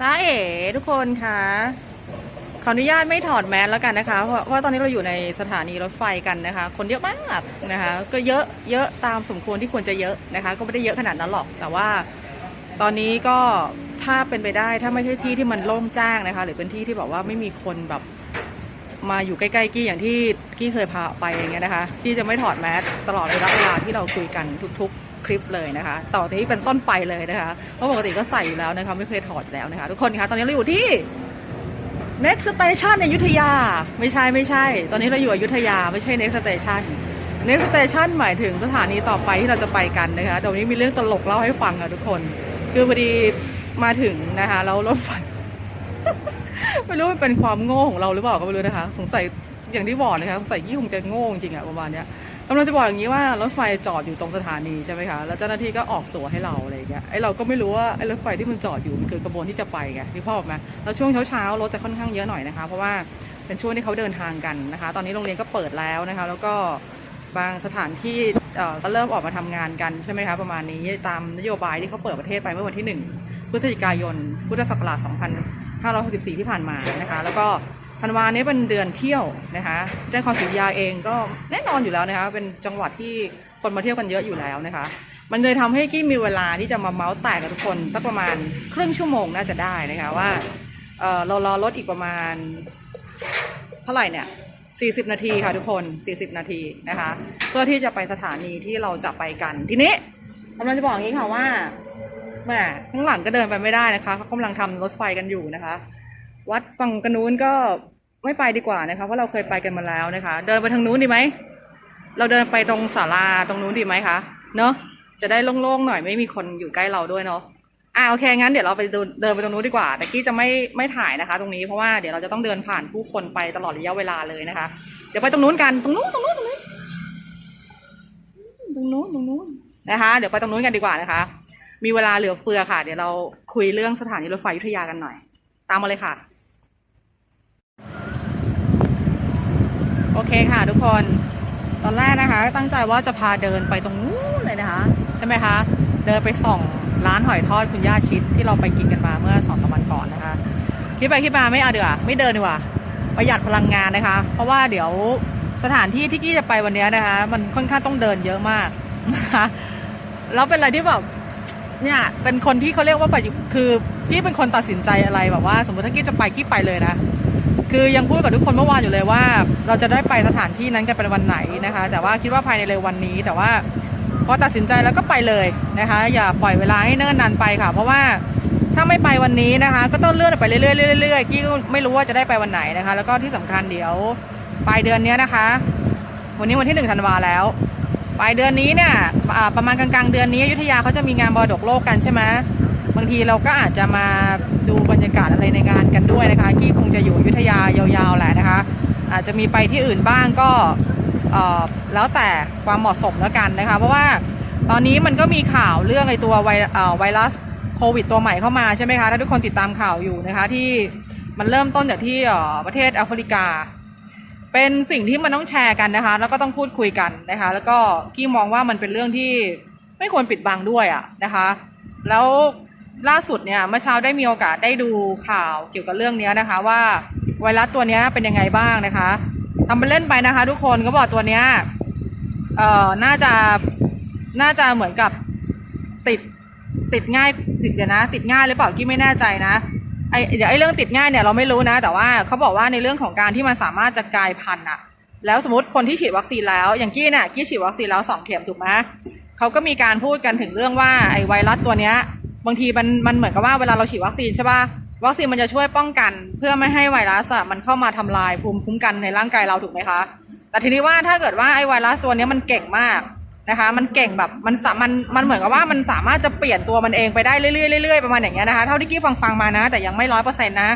ตาเอ๋ทุกคนคะขออนุญาตไม่ถอดแมสแล้วกันนะคะ เพราะเพราตอนนี้เราอยู่ในสถานีรถไฟกันนะคะ คนเยอะมากนะคะ ก็เยอะเยอะตามสมควรที่ควรจะเยอะนะคะ ก็ไม่ได้เยอะขนาดนั้นหรอก แต่ว่าตอนนี้ก็ถ้าเป็นไปได้ถ้าไม่ใช่ที่ที่มันโล่งจ้างนะคะ หรือเป็นที่ที่แบบว่าไม่มีคนแบบมาอยู่ใกล้ๆกี้อย่างที่กี้เคยพาไปอย่างเงี้ยนะคะกี้จะไม่ถอดแมสตลอดระยะเวลาที่เราคุยกันทุก ๆ คลิปเลยนะคะ ต่อจากนี้เป็นต้นไปเลยนะคะเพราะปกติก็ใส่อยู่แล้วนะคะไม่เคยถอดแล้วนะคะ ทุกคนคะตอนนี้เราอยู่ที่ next station ในอยุธยา ไม่ใช่ไม่ใช่ ตอนนี้เราอยู่อยุธยาไม่ใช่ next station next station หมายถึงสถานีต่อไปที่เราจะไปกันนะคะแต่วันนี้มีเรื่องตลกเล่าให้ฟังค่ะทุกคน คือพอดีมาถึงนะคะแล้วรถไฟไม่รู้เป็นความโง่ของเราหรือเปล่าก็ไม่รู้นะคะสงสัยอย่างที่บอกนะคะสงสัยยี่คงจะโง่จริงอะประมาณเนี้ย กำลังจะบอกอย่างนี้ว่ารถไฟจอดอยู่ตรงสถานีใช่ไหมคะแล้วเจ้าหน้าที่ก็ออกตั๋วให้เราอะไรอย่างเงี้ยไอเราก็ไม่รู้ว่าไอรถไฟที่มันจอดอยู่มันคือกระบวนที่จะไปไงที่พ่อบอกไหมแล้วช่วงเช้าๆรถจะค่อนข้างเยอะหน่อยนะคะ เพราะว่าเป็นช่วงที่เขาเดินทางกันนะคะ ตอนนี้โรงเรียนก็เปิดแล้วนะคะ แล้วก็บางสถานที่เออก็เริ่มออกมาทำงานกันใช่ไหมคะประมาณนี้ตามนโยบายที่เขาเปิดประเทศไปเมื่อวันที่หนึ่งพฤศจิกายนพุทธศักราช2564 ที่ผ่านมานะคะ แล้วก็ ธันวาเนี้เป็นเดือนเที่ยวนะคะเรื่องขอศรีอยุธยาเองก็แน่นอนอยู่แล้วนะคะ เป็นจังหวัดที่คนมาเที่ยวกันเยอะอยู่แล้วนะคะ มันเลยทำให้กี้มีเวลาที่จะมาเมาส์แตกกับทุกคนสักประมาณครึ่งชั่วโมงน่าจะได้นะคะว่าเออเรารอรถอีกประมาณ เท่าไหร่เนี่ย40 นาทีค่ะทุกคน 40 นาทีนะคะ เพื่อที่จะไปสถานีที่เราจะไปกัน ทีนี้กำลังจะบอกอย่างนี้ค่ะว่าแหมข้างหลังก็เดินไปไม่ได้นะคะเขากำลังทำรถไฟกันอยู่นะคะ วัดฝั่งกันนู้นก็ไม่ไปดีกว่านะคะเพราะเราเคยไปกันมาแล้วนะคะ เดินไปทางนู้นดีไหมเราเดินไปตรงศาลาตรงนู้นดีไหมคะเนอะจะได้โล่งๆหน่อยไม่มีคนอยู่ใกล้เราด้วยเนาะอ่าโอเคงั้นเดี๋ยวเราไปดูเดินไปตรงนู้นดีกว่าแต่กี้จะไม่ไม่ถ่ายนะคะ ตรงนี้เพราะว่าเดี๋ยวเราจะต้องเดินผ่านผู้คนไปตลอดระยะเวลาเลยนะคะ เดี๋ยวไปตรงนู้นกันตรงนู้นตรงนู้นตรงนู้นตรงนู้นตรงนู้นนะคะ เดี๋ยวไปตรงนู้นกันดีกว่านะคะ มีเวลาเหลือเฟือค่ะ เดี๋ยวเราคุยเรื่องสถานีรถไฟยุธยากันหน่อย ตามมาเลยค่ะ โอเคค่ะทุกคน ตอนแรกนะคะ ตั้งใจว่าจะพาเดินไปตรงนู้นเลยนะคะ ใช่ไหมคะ เดินไปส่องร้านหอยทอดคุณย่าชิดที่เราไปกินกันมาเมื่อสองสามวันก่อนนะคะ คิดไปคิดมาไม่เอาเดี๋ยวไม่เดินดีกว่าประหยัดพลังงานนะคะ เพราะว่าเดี๋ยวสถานที่ที่กี้จะไปวันนี้นะคะ มันค่อนข้างต้องเดินเยอะมากนะคะแล้วเป็นอะไรที่แบบเนี่ยเป็นคนที่เขาเรียกว่าปัจจุคือกี้เป็นคนตัดสินใจอะไรแบบว่า สมมติถ้ากี้จะไปกี้ไปเลยนะ คือยังพูดกับทุกคนเมื่อวานอยู่เลยว่า เราจะได้ไปสถานที่นั้นกันเป็นวันไหนนะคะ แต่ว่าคิดว่าภายในเร็ววันนี้ แต่ว่าพอตัดสินใจแล้วก็ไปเลยนะคะ อย่าปล่อยเวลาให้เนิ่นนานไปค่ะ เพราะว่าถ้าไม่ไปวันนี้นะคะ ก็ต้องเลื่อนไปเรื่อยๆเรื่อยๆกี้ก็ไม่รู้ว่าจะได้ไปวันไหนนะคะ แล้วก็ที่สำคัญเดี๋ยวปลายเดือนนี้นะคะ วันนี้วันที่หนึ่งธันวาแล้วปลายเดือนนี้เนี่ยประมาณกลางๆเดือนนี้อยุธยาเขาจะมีงานบอดกโลกกันใช่ไหม บางทีเราก็อาจจะมาดูบรรยากาศอะไรในงานกันด้วยนะคะกี้คงจะอยู่ยุทธยายาวๆแหละนะคะ อาจจะมีไปที่อื่นบ้างก็แล้วแต่ความเหมาะสมแล้วกันนะคะ เพราะว่าตอนนี้มันก็มีข่าวเรื่องไอตัวไวไวรัสโควิดตัวใหม่เข้ามาใช่ไหมคะถ้าทุกคนติดตามข่าวอยู่นะคะที่มันเริ่มต้นจากที่ประเทศแอฟริกา เป็นสิ่งที่มันต้องแชร์กันนะคะ แล้วก็ต้องพูดคุยกันนะคะ แล้วก็กี้มองว่ามันเป็นเรื่องที่ไม่ควรปิดบังด้วยอะนะคะ แล้ว ล่าสุดเนี่ยเมื่อเช้าได้มีโอกาสได้ดูข่าวเกี่ยวกับเรื่องนี้นะคะ ว่าไวรัสตัวนี้เป็นยังไงบ้างนะคะทำเป็นเล่นไปนะคะ ทุกคนก็บอกตัวเนี้ยเอ่อน่าจะน่าจะเหมือนกับติดติดง่ายติดเดี๋ยวนะ ติดง่ายหรือเปล่ากี้ไม่แน่ใจนะไอเดี๋ยวไอเรื่องติดง่ายเนี่ยเราไม่รู้นะ แต่ว่าเขาบอกว่าในเรื่องของการที่มันสามารถจะกลายพันธุ์อะแล้วสมมติคนที่ฉีดวัคซีนแล้วอย่างกี้เนี่ยกี้ฉีดวัคซีนแล้วสองเข็มถูกไหมเขาก็มีการพูดกันถึงเรื่องว่าไอไวรัสตัวเนี้ย บางทีมันมันเหมือนกับว่าเวลาเราฉีดวัคซีนใช่ป่ะวัคซีนมันจะช่วยป้องกัน เพื่อไม่ให้ไวรัสมันเข้ามาทำลายภูมิคุ้มกันในร่างกายเราถูกไหมคะ แต่ทีนี้ว่าถ้าเกิดว่าไอไวรัสตัวนี้มันเก่งมากนะคะ มันเก่งแบบมันสามันมันเหมือนกับว่ามันสามารถจะเปลี่ยนตัวมันเองไปได้เรื่อยๆเรื่อยๆประมาณอย่างเงี้ยนะคะเท่าที่กี้ฟังฟังๆมานะ แต่ยังไม่ร้อยเปอร์เซ็นต์นะ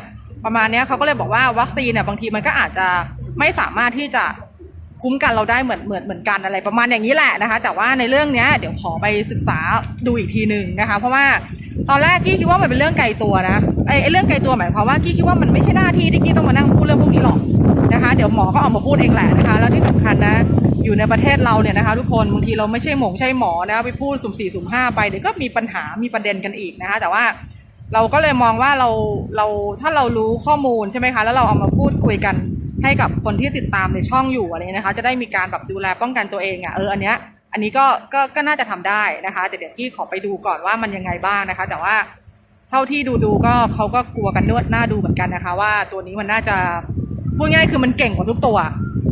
ประมาณเนี้ยเขาก็เลยบอกว่าวัคซีนเนี่ยบางทีมันก็อาจจะไม่สามารถที่จะคุ้มกันเราได้เหมือนเหมือนเหมือนกันอะไรประมาณอย่างนี้แหละนะคะ แต่ว่าในเรื่องเนี้ยเดี๋ยวขอไปศึกษาดูอีกทีหนึ่งนะคะ เพราะว่า ตอนแรกกี้คิดว่ามันเป็นเรื่องไกลตัวนะไอ้เรื่องไกลตัวหมายความว่ากี้คิดว่ามันไม่ใช่หน้าที่ที่กี้ต้องมานั่งพูดเรื่องพวกนี้หรอกนะคะ เดี๋ยวหมอก็ออกมาพูดเองแหละนะคะแล้วที่สำคัญนะ อยู่ในประเทศเราเนี่ยนะคะ ทุกคนบางทีเราไม่ใช่หมงใช่หมอนะไปพูดสุ่มสี่สุ่มห้าไปเดี๋ยวก็มีปัญหามีประเด็นกันอีกนะคะ แต่ว่าเราก็เลยมองว่าเราเราถ้าเรารู้ข้อมูลใช่ไหมคะแล้วเราเอามาพูดคุยกันให้กับคนที่ติดตามในช่องอยู่อะไรเงี้ยนะคะ จะได้มีการแบบดูแลป้องกันตัวเองอะ่ะเอออันเนี้ย อันนี้ก็ก็ก็น่าจะทำได้นะคะ แต่เดี๋ยวกี้ขอไปดูก่อนว่ามันยังไงบ้างนะคะ แต่ว่าเท่าที่ดูดูก็เขาก็กลัวกันนวดหน้าดูเหมือนกันนะคะ ว่าตัวนี้มันน่าจะพูดง่ายคือมันเก่งกว่าทุกตัว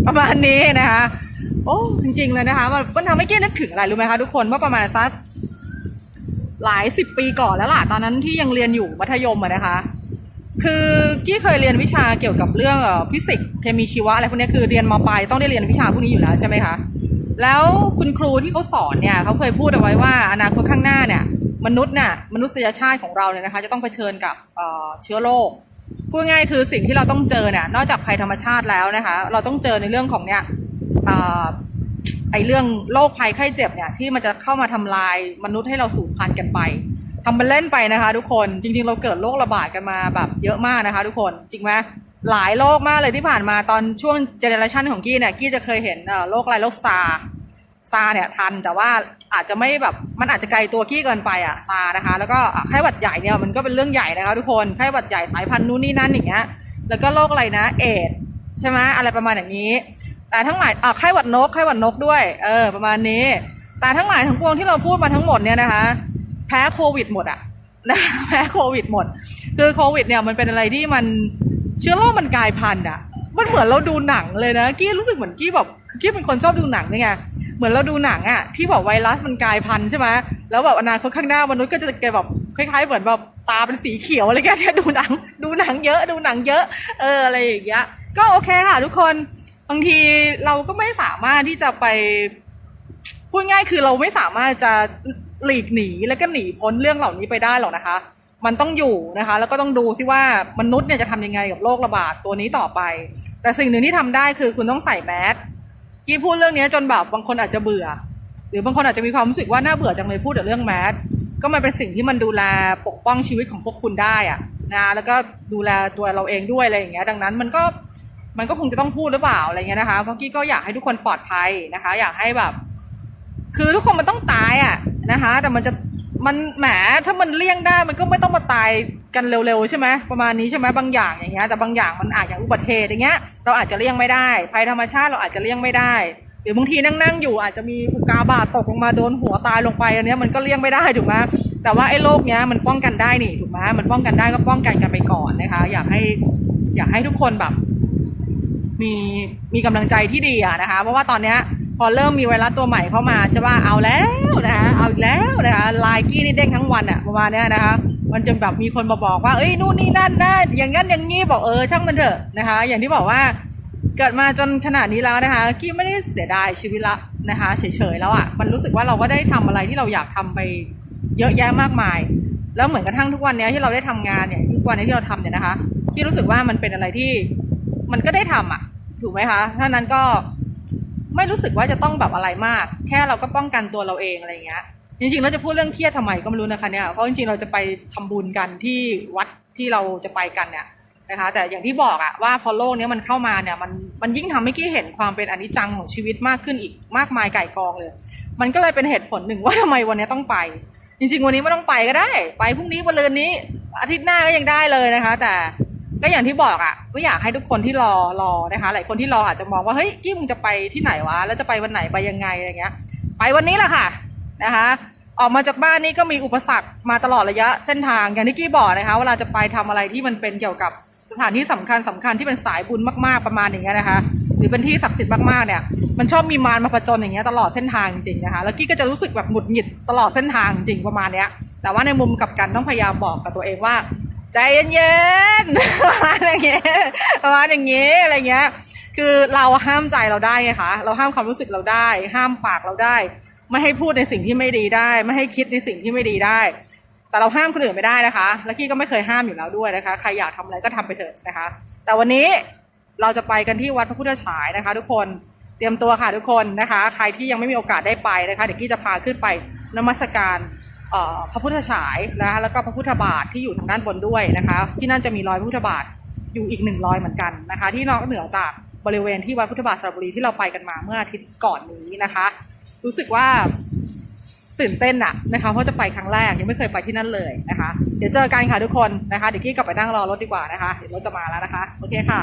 ประมาณนี้นะคะ โอ้จริงๆเลยนะคะมันทำให้กี้นึกถึงอะไรรู้ไหมคะทุกคนว่าประมาณสักหลายสิบปีก่อนแล้วล่ะตอนนั้นที่ยังเรียนอยู่มัธยมอะนะคะ คือกี้เคยเรียนวิชาเกี่ยวกับเรื่องฟิสิกส์เคมีชีวะอะไรพวกนี้คือเรียนมปลายต้องได้เรียนวิชาพวกนี้อยู่แล้วใช่ไหมคะ แล้วคุณครูที่เขาสอนเนี่ยเขาเคยพูดเอาไว้ว่าอนาคตข้างหน้าเนี่ยมนุษย์น่ะมนุษยชาติของเราเนี่ยนะคะ จะต้องเผชิญกับเชื้อโรคพูดง่ายคือสิ่งที่เราต้องเจอเนี่ยนอกจากภัยธรรมชาติแล้วนะคะ เราต้องเจอในเรื่องของเนี่ยไอเรื่องโรคภัยไข้เจ็บเนี่ยที่มันจะเข้ามาทำลายมนุษย์ให้เราสูญพันธุ์กันไป ทำเป็นเล่นไปนะคะ ทุกคนจริง ๆ เราเกิดโรคระบาดกันมาแบบเยอะมากนะคะ ทุกคนจริงไหมหลายโรคมากเลยที่ผ่านมาตอนช่วงเจเนอเรชันของกี้เนี่ยกี้จะเคยเห็นโรคอะไรโรคซาซาเนี่ยทันแต่ว่าอาจจะไม่แบบมันอาจจะไกลตัวกี้เกินไปอะซานะคะ แล้วก็ไข้หวัดใหญ่เนี่ยมันก็เป็นเรื่องใหญ่นะคะ ทุกคนไข้หวัดใหญ่สายพันธุ์นู้นนี่นั่นอย่างเงี้ยแล้วก็โรคอะไรนะ เอดส์ใช่ไหมอะไรประมาณอย่างนี้ แต่ทั้งหลายไข้หวัดนกไข้หวัดนกด้วย เออ ประมาณนี้ แต่ทั้งหลายทั้งปวงที่เราพูดมาทั้งหมดเนี่ยนะคะ แพ้โควิดหมดอะนะแพ้โควิดหมด คือโควิดเนี่ยมันเป็นอะไรที่มันเชื้อโรคมันกลายพันธุ์อะมันเหมือนเราดูหนังเลยนะกี้รู้สึกเหมือนกี้แบบกี้เป็นคนชอบดูหนังนี่ไงเหมือนเราดูหนังอะที่บอกไวรัสมันกลายพันธุ์ใช่ไหมแล้วแบบอนาคตข้างหน้ามนุษย์ก็จะเกิดแบบคล้ายๆเหมือนแบบตาเป็นสีเขียวอะไรเงี้ยเนี่ยดูหนัง ดูหนังเยอะ ดูหนังเยอะ เอออะไรอย่างเงี้ยก็โอเคค่ะทุกคนบางทีเราก็ไม่สามารถที่จะไปพูดง่ายคือเราไม่สามารถจะ หลีกหนีแล้วก็หนีพ้นเรื่องเหล่านี้ไปได้หรอกนะคะ มันต้องอยู่นะคะ แล้วก็ต้องดูซิว่ามนุษย์เนี่ยจะทำยังไงกับโรคระบาดตัวนี้ต่อไป แต่สิ่งหนึ่งที่ทำได้คือคุณต้องใส่แมสกี้พูดเรื่องนี้จนแบบบางคนอาจจะเบื่อ หรือบางคนอาจจะมีความรู้สึกว่าน่าเบื่อจังเลยพูดแต่เรื่องแมสก็มันเป็นสิ่งที่มันดูแลปกป้องชีวิตของพวกคุณได้อะนะแล้วก็ดูแลตัวเราเองด้วยอะไรอย่างเงี้ย ดังนั้นมันก็มันก็คงจะต้องพูดหรือเปล่าอะไรเงี้ยนะคะเพราะกี้ก็อยากให้ทุกคนปลอดภัยนะคะ อยากให้แบบ คือทุกคนมันต้องตายอะนะคะ แต่มันจะมันแหมถ้ามันเลี่ยงได้มันก็ไม่ต้องมาตายกันเร็วๆใช่ไหมประมาณนี้ใช่ไหมบางอย่างอย่างเงี้ยแต่บางอย่างมันอาจอย่างอุบัติเหตุอย่างเงี้ยเราอาจจะเลี่ยงไม่ได้ภัยธรรมชาติเราอาจจะเลี่ยงไม่ได้ หรือบางทีนั่งๆอยู่อาจจะมีอุกาบาตตกลงมาโดนหัวตายลงไปอันเนี้ยมันก็เลี่ยงไม่ได้ถูกไหมแต่ว่าไอ้โรคเนี้ยมันป้องกันได้นี่ถูกไหมมันป้องกันได้ก็ป้องกันกันไปก่อนนะคะ อยากให้อยากให้ทุกคนแบบ มีมีกำลังใจที่ดีอะนะคะ เพราะว่าตอนเนี้ย พอเริ่มมีไวรัสตัวใหม่เข้ามาใช่ป่ะเอาแล้วนะคะเอาอีกแล้วนะคะไลน์กี้นี่เด้งทั้งวันอะประมาณเนี้ยนะคะมันจะแบบมีคนมาบอกว่าเอ้ยนู่นนี่นั่นนะอย่างนั้นอย่างนี้บอกเออช่างมันเถอะนะคะ อย่างที่บอกว่าเกิดมาจนขนาดนี้แล้วนะคะ กี้ไม่ได้เสียดายชีวิตละนะคะเฉยๆแล้วอะ่ะมันรู้สึกว่าเราก็ได้ทำอะไรที่เราอยากทำไปเยอะแยะมากมาย แล้วเหมือนกระทั่งทุกวันเนี้ยที่เราได้ทำงานเนี่ยทุกวันนี้ที่เราทำเนี่ยนะคะกี้รู้สึกว่ามันเป็นอะไรที่มันก็ได้ทำอะ ถูกไหมคะถ้านั้นก็ ไม่รู้สึกว่าจะต้องแบบอะไรมาก แค่เราก็ป้องกันตัวเราเองอะไรเงี้ยจริงๆเราจะพูดเรื่องเครียดทำไมก็ไม่รู้นะคะเนี่ยเพราะจริงๆเราจะไปทำบุญกันที่วัดที่เราจะไปกันเนี่ยนะคะแต่อย่างที่บอกอะว่าพอโลกเนี้ยมันเข้ามาเนี่ยมันมันยิ่งทำให้กี้เห็นความเป็นอนิจจังของชีวิตมากขึ้นอีกมากมายไก่กองเลย มันก็เลยเป็นเหตุผลหนึ่งว่าทำไมวันนี้ต้องไป จริง ๆ วันนี้ไม่ต้องไปก็ได้ ไปพรุ่งนี้วันเรือนนี้ อาทิตย์หน้าก็ยังได้เลยนะคะ แต่ ก็อย่างที่บอกอะไม่อยากให้ทุกคนที่รอรอนะคะ หลายคนที่รออาจจะมองว่าเฮ้ยกี้มึงจะไปที่ไหนวะแล้วจะไปวันไหนไปยังไงอะไรเงี้ย ไปวันนี้แหละค่ะนะคะ ออกมาจากบ้านนี่ก็มีอุปสรรคมาตลอดระยะเส้นทางอย่างที่กี้บอกนะคะเวลาจะไปทำอะไรที่มันเป็นเกี่ยวกับสถานที่สำคัญสำคัญที่เป็นสายบุญมากๆประมาณอย่างเงี้ยนะคะ หรือเป็นที่ศักดิ์สิทธิ์มากๆเนี่ยมันชอบมีมารมาผจญอย่างเงี้ยตลอดเส้นทางจริงนะคะ แล้วกี้ก็จะรู้สึกแบบหงุดหงิดตลอดเส้นทางจริงประมาณเนี้ยแต่ว่าในมุมกับกันต้องพยายามบอกกับตัวเองว่า ใจเย็นๆประมาณอย่างเงี้ยประมาณอย่างเงี้ยอะไรเงี้ย คือเราห้ามใจเราได้ไงคะ เราห้ามความรู้สึกเราได้ ห้ามปากเราได้ ไม่ให้พูดในสิ่งที่ไม่ดีได้ ไม่ให้คิดในสิ่งที่ไม่ดีได้ แต่เราห้ามคนอื่นไม่ได้นะคะ และกี้ก็ไม่เคยห้ามอยู่แล้วด้วยนะคะ ใครอยากทำอะไรก็ทำไปเถอะนะคะ แต่วันนี้เราจะไปกันที่วัดพระพุทธฉายนะคะ ทุกคน เตรียมตัวค่ะทุกคนนะคะ ใครที่ยังไม่มีโอกาสได้ไปนะคะ เดี๋ยวกี้จะพาขึ้นไปนมัสการ พระพุทธฉายนะคะแล้วก็พระพุทธบาทที่อยู่ทางด้านบนด้วยนะคะ ที่นั่นจะมีรอยพระพุทธบาทอยู่อีกหนึ่งรอยเหมือนกันนะคะ ที่นอกเหนือจากบริเวณที่วัดพุทธบาทสระบุรีที่เราไปกันมาเมื่ออาทิตย์ก่อนนี้นะคะ รู้สึกว่าตื่นเต้นอะนะคะเพราะจะไปครั้งแรกยังไม่เคยไปที่นั่นเลยนะคะ เดี๋ยวเจอกันค่ะทุกคนนะคะเดี๋ยวกี้กลับไปนั่งรอรถดีกว่านะคะเดี๋ยวรถจะมาแล้วนะคะโอเคค่ะ